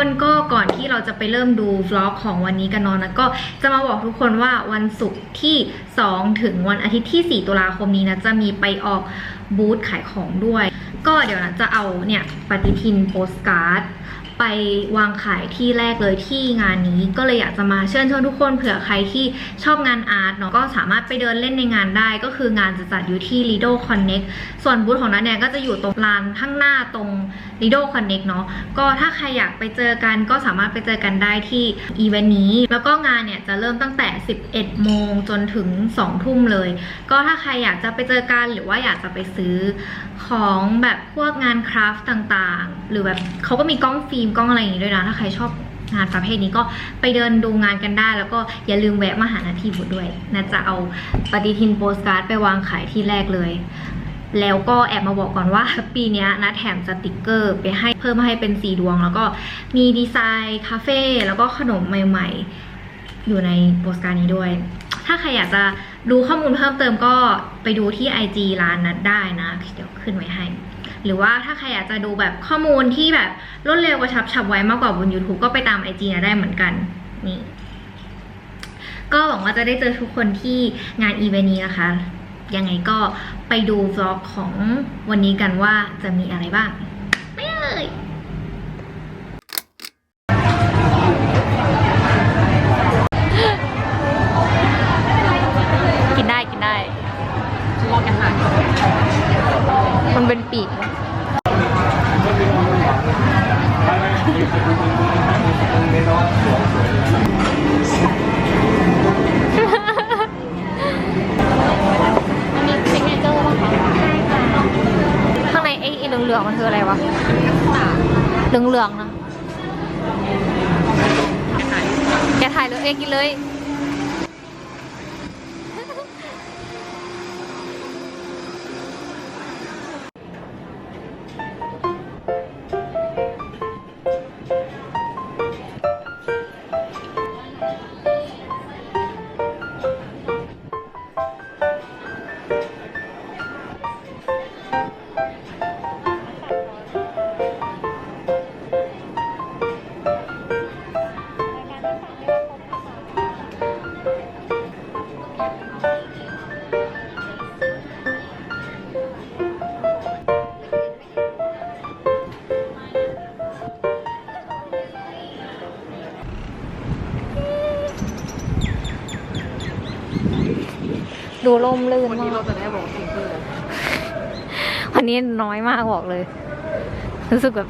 กคนก็ก่อนที่เราจะไปเริ่มดูวล็อกของวันนี้กันเนอนนะก็จะมาบอกทุกคนว่าวันศุกร์ที่ 2 ถึงวันอาทิตย์ที่ 4 ตุลาคมนี้นะจะมีไปออกบูธขายของด้วย ก็เดี๋ยวนะจะเอาเนี่ยปฏิทินโปสการ์ด ไปวางขายที่แรกเลยที่งานนี้ ก็เลยอยากจะมาเชิญชวนทุกคนเผื่อใครที่ชอบงานอาร์ตเนาะก็สามารถไปเดินเล่นในงานได้ ก็คืองานจะจัดอยู่ที่ Lido Connect ส่วนบูธของนัทแนนก็จะอยู่ตรงลานข้างหน้าตรง Lido Connect เนาะก็ถ้าใครอยากไปเจอกันก็สามารถไปเจอกันได้ที่อีเวนต์นี้ แล้วก็งานเนี่ยจะเริ่มตั้งแต่ 11 โมงจนถึง 2 ทุ่มเลย ก็ถ้าใครอยากจะไปเจอกันหรือว่าอยากจะไปซื้อ ของแบบพวกงานคราฟต์ต่างๆ หรือแบบเขาก็มีกล้องฟิล์มกล้องอะไรอย่างงี้ด้วยนะ ถ้าใครชอบงานประเภทนี้ก็ไปเดินดูงานกันได้ แล้วก็อย่าลืมแวะมาหานาทีบุตรด้วยนะจะเอาปฏิทินโปสการ์ดไปวางขายที่แรกเลย แล้วก็แอบมาบอกก่อนว่าปีนี้นะแถมสติกเกอร์ ไปให้เพิ่มมาให้เป็นสีดวง แล้วก็มีดีไซน์คาเฟ่แล้วก็ขนมใหม่ ๆ อยู่ในโปสการ์ดนี้ด้วย ถ้าใครอยากจะดูข้อมูลเพิ่มเติมก็ไปดูที่ IG ร้านนั้นได้นะ เดี๋ยวขึ้นไว้ให้ หรือว่าถ้าใครอยากจะดูแบบข้อมูลที่แบบรวดเร็วกระชับฉับไวมากกว่าบน YouTube ก็ไปตาม IG นะได้เหมือนกันนี่ก็หวังว่าจะได้เจอทุกคนที่งานอีเวนต์นี้นะคะ ยังไงก็ไปดูวล็อกของวันนี้กันว่าจะมีอะไรบ้าง ไม่เลย มันเป็นปีกมันมีซิกเนเจอร์ป่ะคะข้างในไอ้ไอ้เหลืองๆมันคืออะไรวะเหลืองๆนะแกถ่ายเลยเองกินเลย ร่มรื่นวันนี้มาเรากจะได้บอกซิงเกิลวันนี้น้อยมากบอกเลย รู้สึกแบบ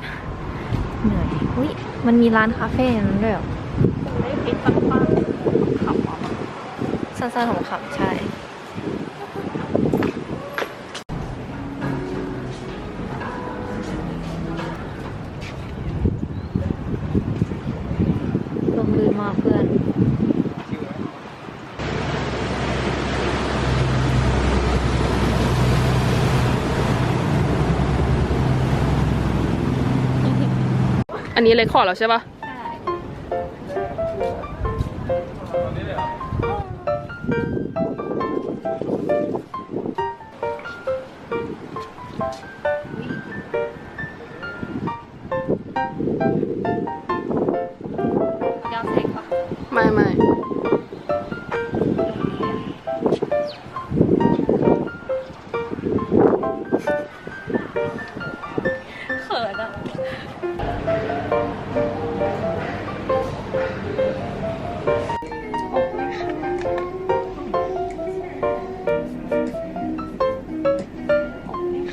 เหนื่อยอุ้ยมันมีร้านคาเฟ่นั้นด้วยเหรอได้คลิปสั้นๆขับมาสั้นๆของขับใช่ อันนี้เลยขอแล้วใช่ป่ะย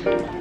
นี่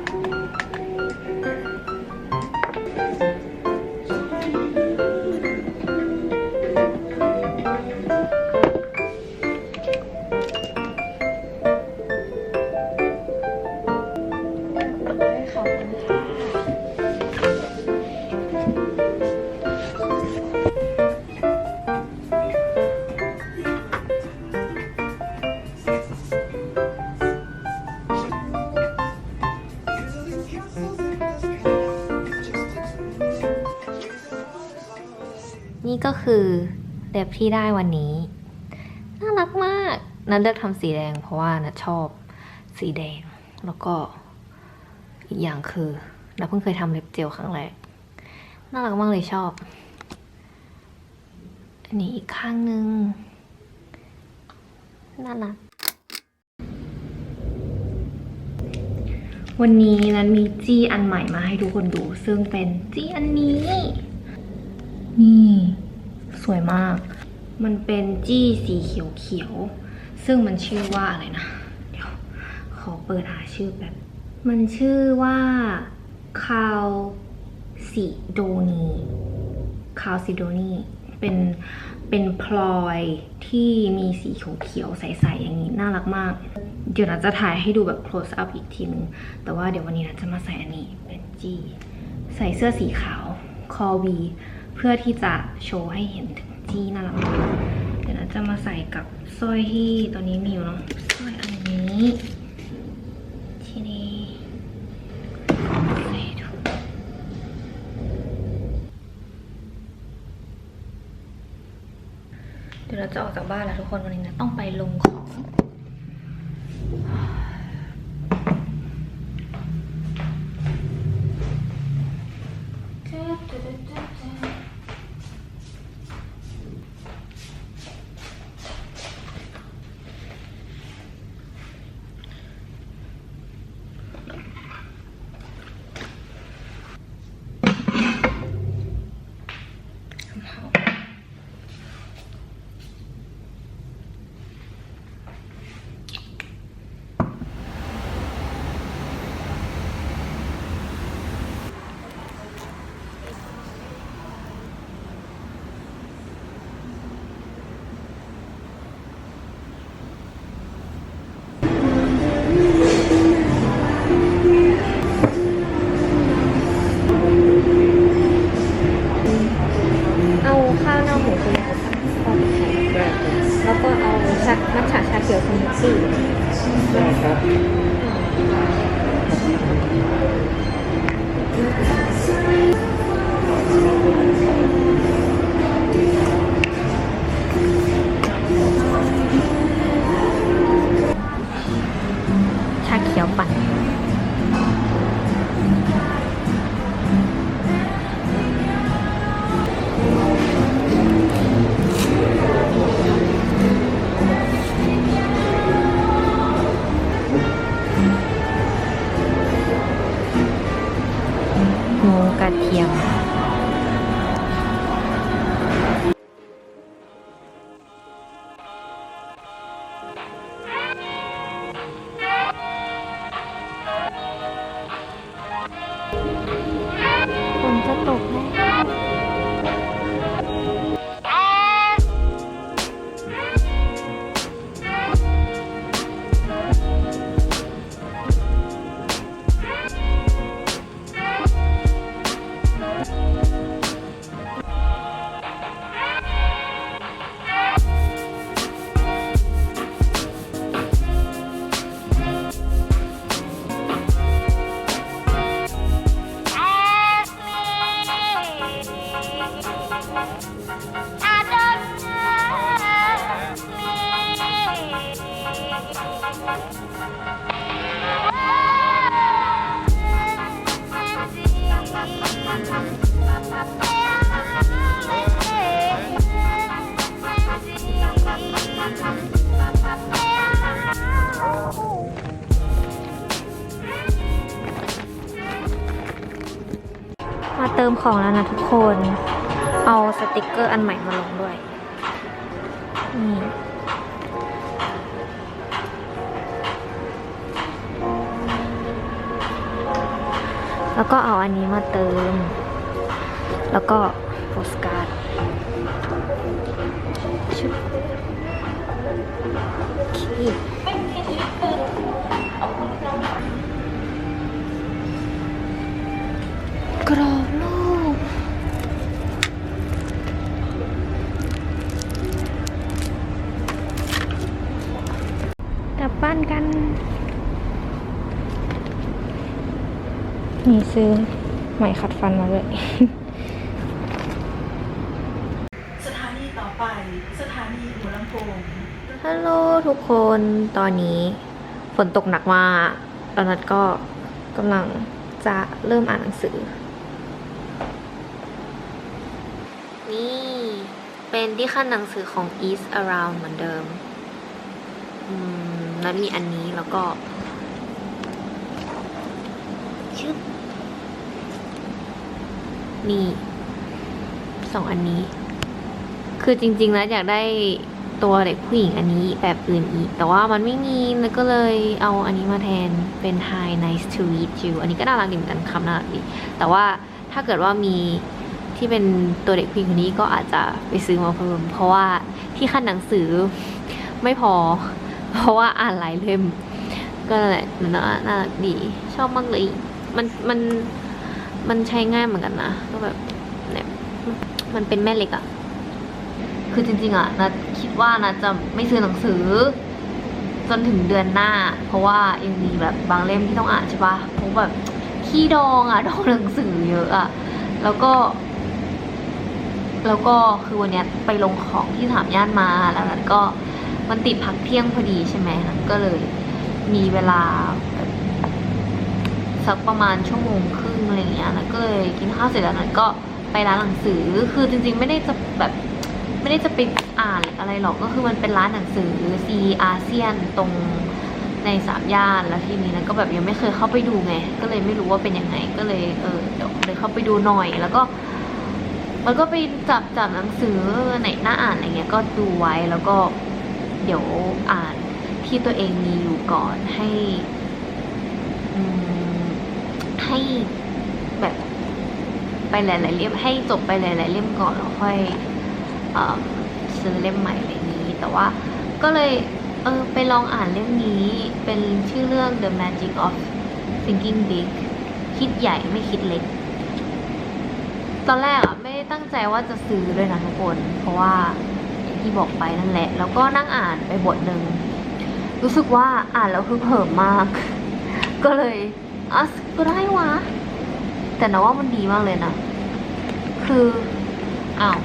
เล็บที่ได้วันนี้ น่ารักมาก นัทเลือกทำสีแดงเพราะว่านัทชอบสีแดง แล้วก็อีกอย่างคือนัทเพิ่งเคยทำเล็บเจลครั้งแรก น่ารักมากเลยชอบ อันนี้อีกข้างหนึ่งน่ารัก วันนี้นั้นมีจี้อันใหม่มาให้ทุกคนดู ซึ่งเป็นจี้อันนี้ นี่ วยมาก มันเป็นจี้สีเขียวๆ ซึ่งมันชื่อว่าอะไรนะ เดี๋ยว ขอเปิดหาชื่อแบบ มันชื่อว่าคาวซิโดนีคาวซิโดนีเป็นเป็นพลอยที่มีสีเขียวๆใสๆอย่างนี้ น่ารักมาก เดี๋ยวนะจะถ่ายให้ดูแบบ close up อีกทีนึง แต่ว่าเดี๋ยววันนี้นะจะมาใส่อันนี้เป็นจี้ใส่เสื้อสีขาว คอวี เพื่อที่จะโชว์ให้เห็นถึงจี้น่ารักมากเดี๋ยวนะจะมาใส่กับสร้อยที่ตอนนี้มีอยู่เนาะสร้อยอันนี้ที่นี่เดี๋ยวเราจะออกจากบ้านแล้วทุกคนวันนี้นะต้องไปลงของ ตก มาเติมของแล้วนะทุกคน เอาสติกเกอร์อันใหม่มาลงด้วย แล้วก็เอาอันนี้มาเติม แล้วก็โปสการ์ดชุบโอเคกรอบลูกกลับบ้านกัน นี่ซื้อไหมขัดฟันมาเลย สถานีต่อไป สถานีหัวลำโพง ฮัลโหลทุกคนตอนนี้ฝนตกหนักมากแล้วนัดก็กำลังจะเริ่มอ่านหนังสือ นี่เป็นที่ขั้นหนังสือของ East Around เหมือนเดิมอืมแล้วมีอันนี้แล้วก็ชึบ นี่สองอันนี้ คือจริง ๆ แล้วอยากได้ตัวเด็กผู้หญิงอันนี้แบบอื่นอีก แต่ว่ามันไม่มีแล้วก็เลยเอาอันนี้มาแทนเป็น Hi nice to meet you อันนี้ก็น่ารักดีเหมือนกันคำน่ารักดี แต่ว่าถ้าเกิดว่ามีที่เป็นตัวเด็กผู้หญิงคนนี้ก็อาจจะไปซื้อมาเพิ่ม เพราะว่าที่ขั้นหนังสือไม่พอ เพราะว่าอ่านหลายเล่ม ก็นั่นแหละน่าน่ารักดี ชอบมากเลย มันมันมันใช้ง่ายเหมือนกันนะ มันเป็นแม่เหล็กอะคือจริงๆอะนะคิดว่านะจะไม่ซื้อหนังสือ จนถึงเดือนหน้า เพราะว่ายังมีแบบบางเล่มที่ต้องอ่านใช่ปะเพราะแบบขี้ดองอะดองหนังสือเยอะอะแล้วก็ แล้วก็คือวันเนี้ยไปลงของที่สามย่านมาแล้วนั้นก็มันติดพักเที่ยงพอดีใช่ไหมก็เลยมีเวลาสักประมาณชั่วโมงครึ่งอะไรอย่างเงี้ยนั้นก็เลยกินข้าวเสร็จแล้วนั้นก็ ไปร้านหนังสือ คือจริง ๆ ไม่ได้จะแบบไม่ได้จะไปอ่านอะไรหรอกก็คือมันเป็นร้านหนังสือซีอาเซียนตรงในสามย่านแล้วทีนี้นะก็แบบยังไม่เคยเข้าไปดูไง ก็เลยไม่รู้ว่าเป็นยังไงก็เลยเออเดี๋ยวเลยเข้าไปดูหน่อยแล้วก็ มันก็ไปจับจับหนังสือไหนน่าอ่านอะไรเงี้ยก็ดูไว้แล้วก็เดี๋ยวอ่านที่ตัวเองมีอยู่ก่อนให้ให้ ไปหลาย ๆ เล่มให้จบไปหลาย ๆ เล่มก่อนแล้วค่อยซื้อเล่มใหม่อะไรนี้ แต่ว่าก็เลยเออไปลองอ่านเล่มนี้เป็นชื่อเรื่อง The Magic of Thinking Big คิดใหญ่ไม่คิดเล็ก ตอนแรกอะไม่ได้ตั้งใจว่าจะซื้อด้วยนะทุกคน เพราะว่าอย่างที่บอกไปนั่นแหละ แล้วก็นั่งอ่านไปบทหนึ่ง รู้สึกว่าอ่านแล้วคือเผิมมาก ก็เลยอะก็ได้วะ แต่นะว่ามันดีมากเลยนะ คืออ้าว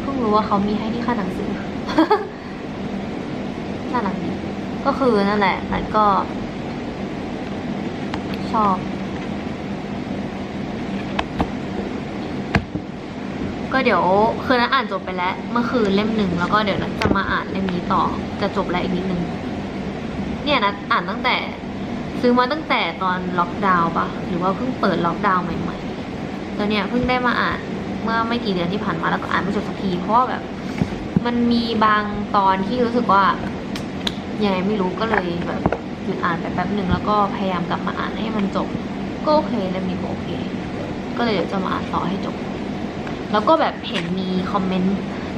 เพิ่งรู้ว่าเขามีให้ที่ค่าหนังสือน่ารักดีก็คือนั่นแหละนันก็ ชอบ ก็เดี๋ยวคือนันอ่านจบไปแล้ว เมื่อคืนเล่มหนึ่งแล้วก็เดี๋ยวนันจะมาอ่านเล่มนี้ต่อ จะจบแล้วอีกนิดนึง เนี่ยนัดอ่านตั้งแต่ ซื้อมาตั้งแต่ตอนล็อกดาวน์ปะหรือว่าเพิ่งเปิดล็อกดาวน์ใหม่ๆแล้วเนี่ยเพิ่งได้มาอ่านเมื่อไม่กี่เดือนที่ผ่านมาแล้วก็อ่านไม่จบสักทีเพราะแบบ มันมีบางตอนที่รู้สึกว่ายังไงไม่รู้ก็เลยแบบหยุดอ่านไปแป๊บหนึ่งแล้วก็พยายามกลับมาอ่านให้มันจบก็โอเคเล่มนี้ก็โอเค ก็เลยเดี๋ยวจะมาอ่านต่อให้จบ แล้วก็แบบเห็นมีคอมเมนต์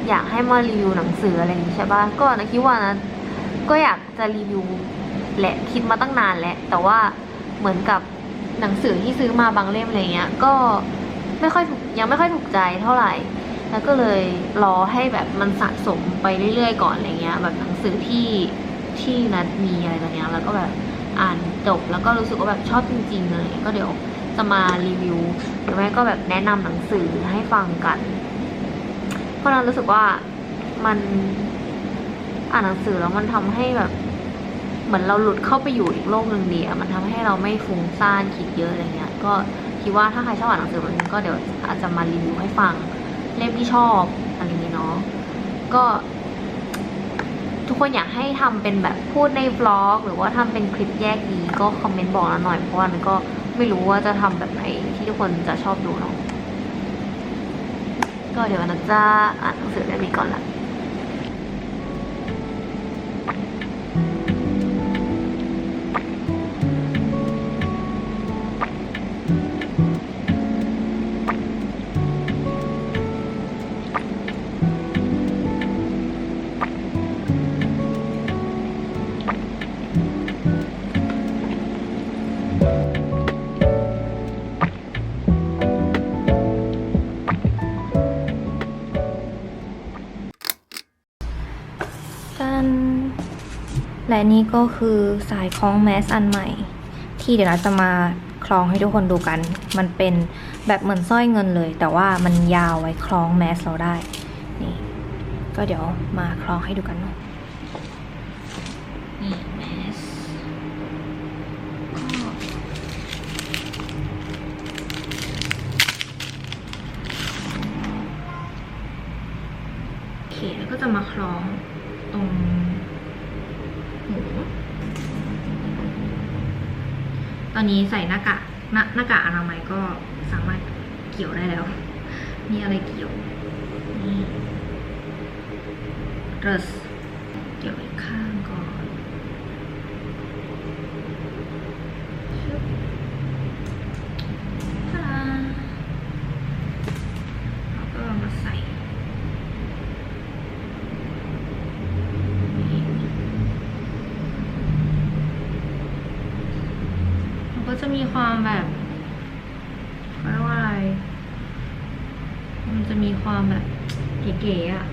อยากให้มารีวิวหนังสืออะไรอย่างนี้ใช่ปะก็นะคิดว่านะก็อยากจะรีวิว แหละคิดมาตั้งนานแล้วแต่ว่าเหมือนกับหนังสือที่ซื้อมาบางเล่มอะไรเงี้ย ก็ไม่ค่อยยังไม่ค่อยถูกใจเท่าไหร่ แล้วก็เลยรอให้แบบมันสะสมไปเรื่อยๆก่อนอะไรเงี้ย แบบหนังสือที่ที่นัดมีอะไรแบบเนี้ยแล้วก็แบบอ่านจบแล้วก็รู้สึกว่าแบบชอบจริงๆเลยก็เดี๋ยวจะมารีวิวหรือไม่ก็แบบแนะนำหนังสือให้ฟังกัน เพราะนั้นรู้สึกว่ามันอ่านหนังสือแล้วมันทำให้แบบ เหมือนเราหลุดเข้าไปอยู่อีกโลกหนึ่งเดียมันทำให้เราไม่ฟุ้งซ่านคิดเยอะอะไรเงี้ย ก็คิดว่าถ้าใครชอบอ่านหนังสือแบบนี้ก็เดี๋ยวอาจจะมารีวิวให้ฟังเล่มที่ชอบอะไรอย่างนี้เนาะก็ ทุกคนอยากให้ทำเป็นแบบพูดในบล็อก หรือว่าทำเป็นคลิปแยกดีก็คอมเมนต์บอกเราหน่อยเพราะว่ามันก็ไม่รู้ว่าจะทำแบบไหนที่ทุกคนจะชอบดูเนาะก็เดี๋ยวนักจะอ่านหนังสือเล่มนี้ก่อนละ และนี่ก็คือสายคล้องแมสอันใหม่ ที่เดี๋ยวเราจะมาคล้องให้ทุกคนดูกัน มันเป็นแบบเหมือนสร้อยเงินเลย แต่ว่ามันยาวไว้คล้องแมสเราได้ นี่ ก็เดี๋ยวมาคล้องให้ดูกันเนาะนี่แมสก็จะมาคล้องตรงหูต อนนี้ใส่หน้ากากหน้าหน้ากากอนามัยก็สามารถเกี่ยวได้แล้ว มีอะไรเกี่ยวนี่เรสเกี่ยวอีกข้างก่อนชึบตาดาแล้วก็มาใส่นี่มันก็ จะมีความแบบเขาเรียกว่าอะไร มันจะมีความแบบเก๋ๆอะ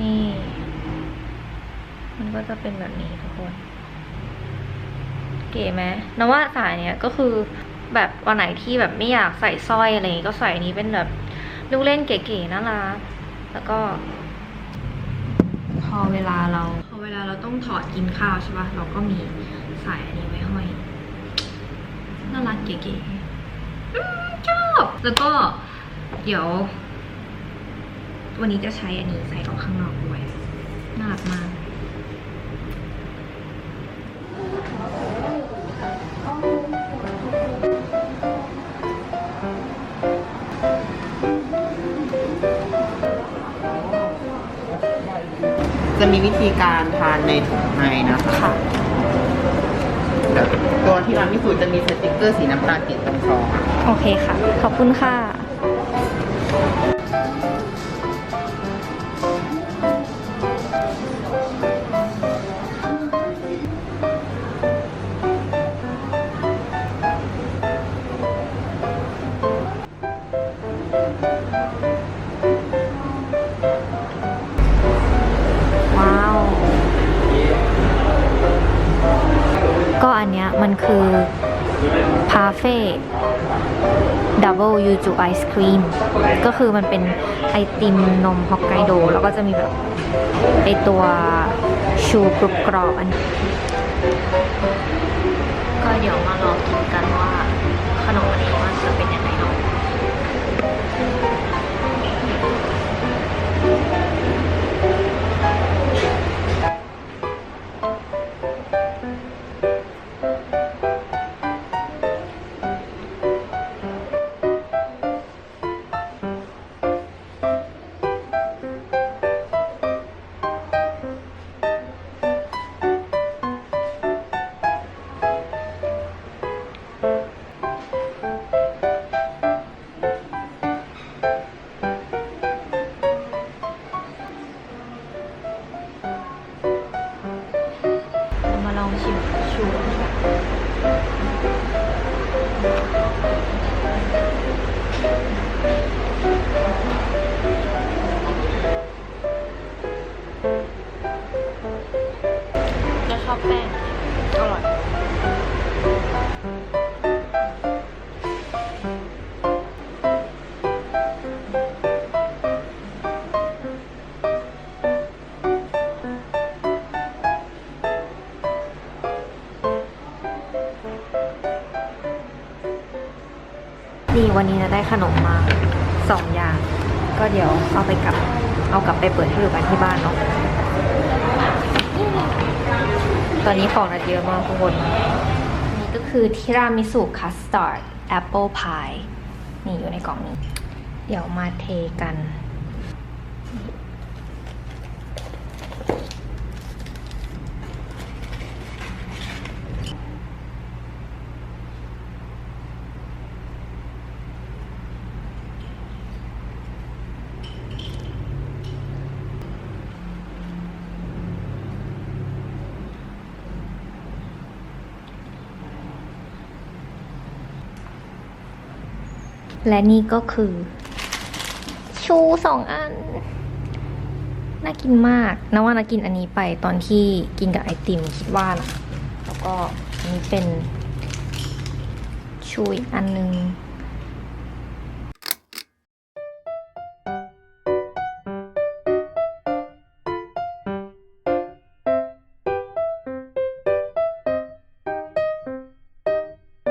นี่ มันก็จะเป็นแบบนี้ทุกคน เก๋ไหมนะว่าสายเนี้ยก็คือแบบวันไหนที่แบบไม่อยากใส่สร้อยอะไรก็ใส่อันนี้เป็นแบบลูกเล่นเก๋ๆน่ารักแล้วก็ อเวลาเรา พอเวลาเราต้องถอดกินข้าวใช่ปะเราก็มีสายอันนี้ไว้ห้อยน่ารักเก๋ๆชอบแล้วก็เดี๋ยว วันนี้จะใช้อันนี้ใส่ออกข้างนอกด้วยน่ารักมาก จะมีวิธีการทานในถุงให้นะคะค่ะแต่ตัวที่ร้านมิสูจะมีสติกเกอร์สีน้ำตาลติดตรงซองโอเคค่ะ ขอบคุณค่ะ ยูจูไอศครีมก็คือมันเป็นไอติมนมฮอกไกโด แล้วก็จะมีแบบไอตัวชูกรุบกรอบอัน ชิมชูจะชอบแป้งอร่อย นี่วันนี้จะได้ขนมมาสองอย่าง ก็เดี๋ยวเอาไปกลับ เอากลับไปเปิดให้ดูกันที่บ้านเนาะตอนนี้ของนัดเยอะมากทุกคนนี่ก็คือทิรามิสุคัสตาร์ดแอปเปิลพายนี่อยู่ในกล่องนี้ เดี๋ยวมาเทกัน และนี่ก็คือ ชูสองอัน น่ากินมากนะว่านากินอันนี้ไปตอนที่กินกับไอติมคิดว่านะแล้วก็อันนี้เป็นชูอีกอันนึง